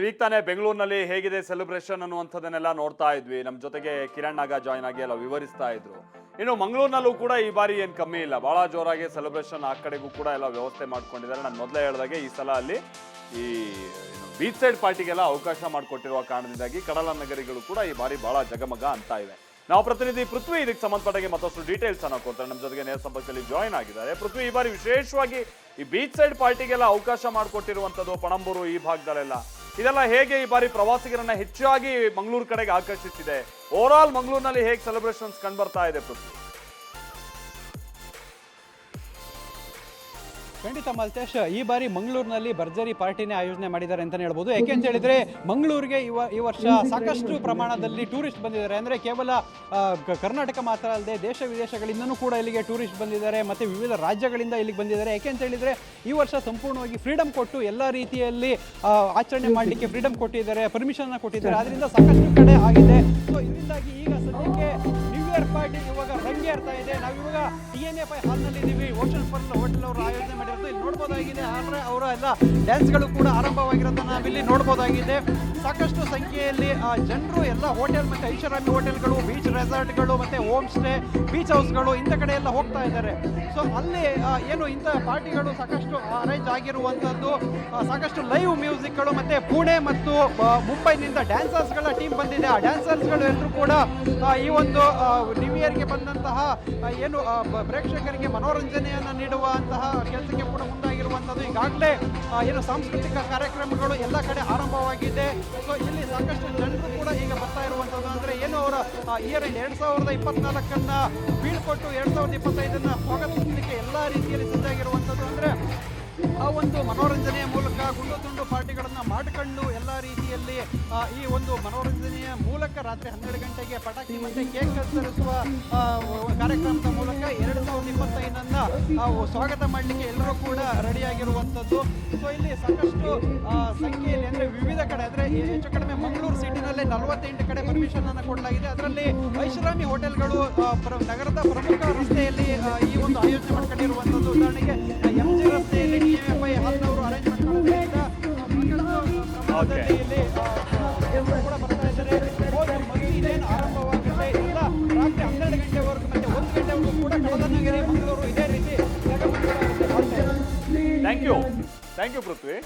ಈಗ ತಾನೇ ಬೆಂಗಳೂರಿನಲ್ಲಿ ಹೇಗಿದೆ ಸೆಲೆಬ್ರೇಷನ್ ಅನ್ನುವಂಥದ್ದನ್ನೆಲ್ಲ ನೋಡ್ತಾ ಇದ್ವಿ. ನಮ್ಮ ಜೊತೆಗೆ ಕಿರಣ್ ನಾಗ ಜಾಯ್ನ್ ಆಗಿ ಎಲ್ಲ ವಿವರಿಸ್ತಾ ಇದ್ರು. ಇನ್ನು ಮಂಗಳೂರಿನಲ್ಲೂ ಕೂಡ ಈ ಬಾರಿ ಏನು ಕಮ್ಮಿ ಇಲ್ಲ. ಬಹಳ ಜೋರಾಗಿ ಸೆಲೆಬ್ರೇಷನ್ ಆ ಕಡೆಗೂ ಕೂಡ ಎಲ್ಲ ವ್ಯವಸ್ಥೆ ಮಾಡ್ಕೊಂಡಿದ್ದಾರೆ. ನಾನು ಮೊದಲೇ ಹೇಳಿದಾಗೆ ಈ ಸಲ ಅಲ್ಲಿ ಈ ಬೀಚ್ ಸೈಡ್ ಪಾರ್ಟಿಗೆಲ್ಲ ಅವಕಾಶ ಮಾಡಿಕೊಟ್ಟಿರುವ ಕಾರಣದಿಂದಾಗಿ ಕಡಲ ನಗರಿಗಳು ಕೂಡ ಈ ಬಾರಿ ಬಹಳ ಜಗಮಗ ಅಂತ ಇವೆ. ನಾವು ಪ್ರತಿನಿಧಿ ಪೃಥ್ವಿ, ಇದಕ್ಕೆ ಸಂಬಂಧಪಟ್ಟಾಗೆ ಮತ್ತಷ್ಟು ಡೀಟೇಲ್ಸ್ ಅನ್ನ ಕೊಡ್ತಾರೆ ನಮ್ಮ ಜೊತೆಗೆ ನೇರ ಸಂಪರ್ಕದಲ್ಲಿ ಜಾಯ್ನ್ ಆಗಿದ್ದಾರೆ. ಪೃಥ್ವಿ, ಈ ಬಾರಿ ವಿಶೇಷವಾಗಿ ಈ ಬೀಚ್ ಸೈಡ್ ಪಾರ್ಟಿಗೆಲ್ಲ ಅವಕಾಶ ಮಾಡಿಕೊಟ್ಟಿರುವಂಥದ್ದು ಪಣಂಬೂರು ಈ ಭಾಗದಲ್ಲೆಲ್ಲ. ಇದೆಲ್ಲ ಹೇಗೆ ಈ ಬಾರಿ ಪ್ರವಾಸಿಗರನ್ನ ಹೆಚ್ಚಾಗಿ ಮಂಗಳೂರು ಕಡೆಗೆ ಆಕರ್ಷಿಸಿದೆ? ಓವರ್ ಆಲ್ ಮಂಗಳೂರಿನಲ್ಲಿ ಹೇಗೆ ಸೆಲೆಬ್ರೇಷನ್ಸ್ ಕಂಡು ಬರ್ತಾ ಇದೆ ಪೃಥ್ವಿ? ಖಂಡಿತ ಮಲ್ತೇಶ್, ಈ ಬಾರಿ ಮಂಗಳೂರಿನಲ್ಲಿ ಭರ್ಜರಿ ಪಾರ್ಟಿನೇ ಆಯೋಜನೆ ಮಾಡಿದ್ದಾರೆ ಅಂತಲೇ ಹೇಳ್ಬೋದು. ಯಾಕೆ ಅಂತ ಹೇಳಿದ್ರೆ, ಮಂಗಳೂರಿಗೆ ಈ ವರ್ಷ ಸಾಕಷ್ಟು ಪ್ರಮಾಣದಲ್ಲಿ ಟೂರಿಸ್ಟ್ ಬಂದಿದ್ದಾರೆ. ಅಂದರೆ ಕೇವಲ ಕರ್ನಾಟಕ ಮಾತ್ರ ಅಲ್ಲದೆ ದೇಶ ವಿದೇಶಗಳಿಂದನೂ ಕೂಡ ಇಲ್ಲಿಗೆ ಟೂರಿಸ್ಟ್ ಬಂದಿದ್ದಾರೆ, ಮತ್ತು ವಿವಿಧ ರಾಜ್ಯಗಳಿಂದ ಇಲ್ಲಿಗೆ ಬಂದಿದ್ದಾರೆ. ಯಾಕೆ ಅಂತ ಹೇಳಿದ್ರೆ, ಈ ವರ್ಷ ಸಂಪೂರ್ಣವಾಗಿ ಫ್ರೀಡಮ್ ಕೊಟ್ಟು ಎಲ್ಲ ರೀತಿಯಲ್ಲಿ ಆಚರಣೆ ಮಾಡಲಿಕ್ಕೆ ಫ್ರೀಡಮ್ ಕೊಟ್ಟಿದ್ದಾರೆ ಪರ್ಮಿಷನ್ ಕೊಟ್ಟಿದ್ದಾರೆ. ಅದರಿಂದ ಸಾಕಷ್ಟು ಕಡೆ ಆಗಿದೆ. ಸೊ ಇದರಿಂದಾಗಿ ಈಗ ಸದ್ಯಕ್ಕೆ ನ್ಯೂ ಇಯರ್ ಪಾರ್ಟಿ ಇವಾಗ ರಂಗೇರ್ತಾ ಇದೆ. ಇವಾಗ ಡಿ ಎನ್ ಎಫ್ ಐ ಹಾಲ್ನಲ್ಲಿ ಇದ್ದೀವಿ ಓಷನ್ ಫರ್ಲ್ ಹೋಟೆಲ್ ಅವರು ಆಯೋಜನೆ ಮಾಡಿರೋದು. ಇಲ್ಲಿ ನೋಡ್ಬೋದಾಗಿದೆ. ಆದರೆ ಅವರ ಎಲ್ಲ ಡ್ಯಾನ್ಸ್ಗಳು ಕೂಡ ಆರಂಭವಾಗಿರೋದನ್ನ ನಾವಿಲ್ಲಿ ನೋಡ್ಬೋದಾಗಿದೆ. ಸಾಕಷ್ಟು ಸಂಖ್ಯೆಯಲ್ಲಿ ಜನರು ಎಲ್ಲ ಹೋಟೆಲ್ ಮತ್ತು ಐಷಾರಾಮಿ ಹೋಟೆಲ್ಗಳು ಬೀಚ್ ರೆಸಾರ್ಟ್ಗಳು ಮತ್ತು ಹೋಮ್ ಸ್ಟೇ ಬೀಚ್ ಹೌಸ್ಗಳು ಇಂಥ ಕಡೆ ಎಲ್ಲ ಹೋಗ್ತಾ ಇದ್ದಾರೆ. ಸೊ ಅಲ್ಲಿ ಏನು ಇಂಥ ಪಾರ್ಟಿಗಳು ಸಾಕಷ್ಟು ಅರೇಂಜ್ ಆಗಿರುವಂಥದ್ದು ಸಾಕಷ್ಟು ಲೈವ್ ಮ್ಯೂಸಿಕ್ಗಳು ಮತ್ತು ಪುಣೆ ಮತ್ತು ಮುಂಬೈನಿಂದ ಡ್ಯಾನ್ಸರ್ಸ್ಗಳ ಟೀಮ್ ಬಂದಿದೆ. ಆ ಡ್ಯಾನ್ಸರ್ಸ್ಗಳು ಎಲ್ಲರೂ ಕೂಡ ಈ ಒಂದು ನ್ಯೂ ಇಯರ್ಗೆ ಬಂದಂತಹ ಆ, ಏನು ಪ್ರೇಕ್ಷಕರಿಗೆ ಮನೋರಂಜನೆಯನ್ನು ನೀಡುವಂತಹ ಕೆಲಸಕ್ಕೆ ಕೂಡ ಮುಂದಾಗಿರುವಂಥದ್ದು. ಈಗಾಗಲೇ ಏನು ಸಾಂಸ್ಕೃತಿಕ ಕಾರ್ಯಕ್ರಮಗಳು ಎಲ್ಲ ಕಡೆ ಆರಂಭವಾಗಿದೆ. ಸೊ ಇಲ್ಲಿ ಸಾಕಷ್ಟು ಜನರು ಕೂಡ ಈಗ ಬರ್ತಾ ಇರುವಂಥದ್ದು. ಅಂದರೆ ಏನು ಅವರ ಇಯರ್ ಎರಡು ಸಾವಿರದ ಇಪ್ಪತ್ನಾಲ್ಕನ್ನು ಬೀಳ್ಕೊಟ್ಟು ಎರಡು ಸಾವಿರದ ಇಪ್ಪತ್ತೈದನ್ನು ಸ್ವಾಗತಿಸಲಿಕ್ಕೆ ಎಲ್ಲ ರೀತಿಯಲ್ಲಿ ಸಜ್ಜಾಗಿರುವಂಥದ್ದು ಅಂದರೆ ಆ ಒಂದು ಮನೋರಂಜನೆಯ ಮೂಲಕ ಗುಂಡು ತುಂಡು ಪಾರ್ಟಿಗಳನ್ನು ಮಾಡಿಕೊಂಡು ಎಲ್ಲ ರೀತಿಯಲ್ಲಿ ಈ ಒಂದು ಮನೋರಂಜನೆಯ ಮೂಲಕ ರಾತ್ರಿ ಹನ್ನೆರಡು ಗಂಟೆಗೆ ಪಟಾಕಿ ಮತ್ತೆ ಕೇಕ್ ಕತ್ತರಿಸುವ ಕಾರ್ಯಕ್ರಮದ ಮೂಲಕ ಎರಡು ಸಾವಿರದ ಇಪ್ಪತ್ತೈದನ್ನ ಸ್ವಾಗತ ಮಾಡಲಿಕ್ಕೆ ಎಲ್ಲರೂ ಕೂಡ ರೆಡಿಯಾಗಿರುವಂಥದ್ದು ಸೊ ಇಲ್ಲಿ ಸಾಕಷ್ಟು ಸಂಖ್ಯೆಯಲ್ಲಿ ಅಂದ್ರೆ ವಿವಿಧ ಕಡೆ ಅಂದರೆ ಹೆಚ್ಚು ಕಡಿಮೆ ಮಂಗಳೂರು ಸಿಟಿನಲ್ಲಿ ನಲವತ್ತೆಂಟು ಕಡೆ ಪರ್ಮಿಷನ್ ಅನ್ನು ಕೊಡಲಾಗಿದೆ. ಅದರಲ್ಲಿ ಐಷಾರಾಮಿ ಹೋಟೆಲ್ಗಳು ನಗರದ ಪ್ರಮುಖ ರಸ್ತೆಯಲ್ಲಿ ಈ ಒಂದು ಆಯೋಜನೆ ಮಾಡ್ಕೊಂಡಿರುವಂಥದ್ದು. ಉದಾಹರಣೆಗೆ ಎಂ ಜಿ ರಸ್ತೆಯಲ್ಲಿ ಡಿ ಎಫ್ ಐ ಹಾಲ್ನವರು ಅರೇಂಜ್ ಮಾಡ್ಕೊಂಡಿದ್ದರಿಂದ 땡큐 땡큐 브로트웨이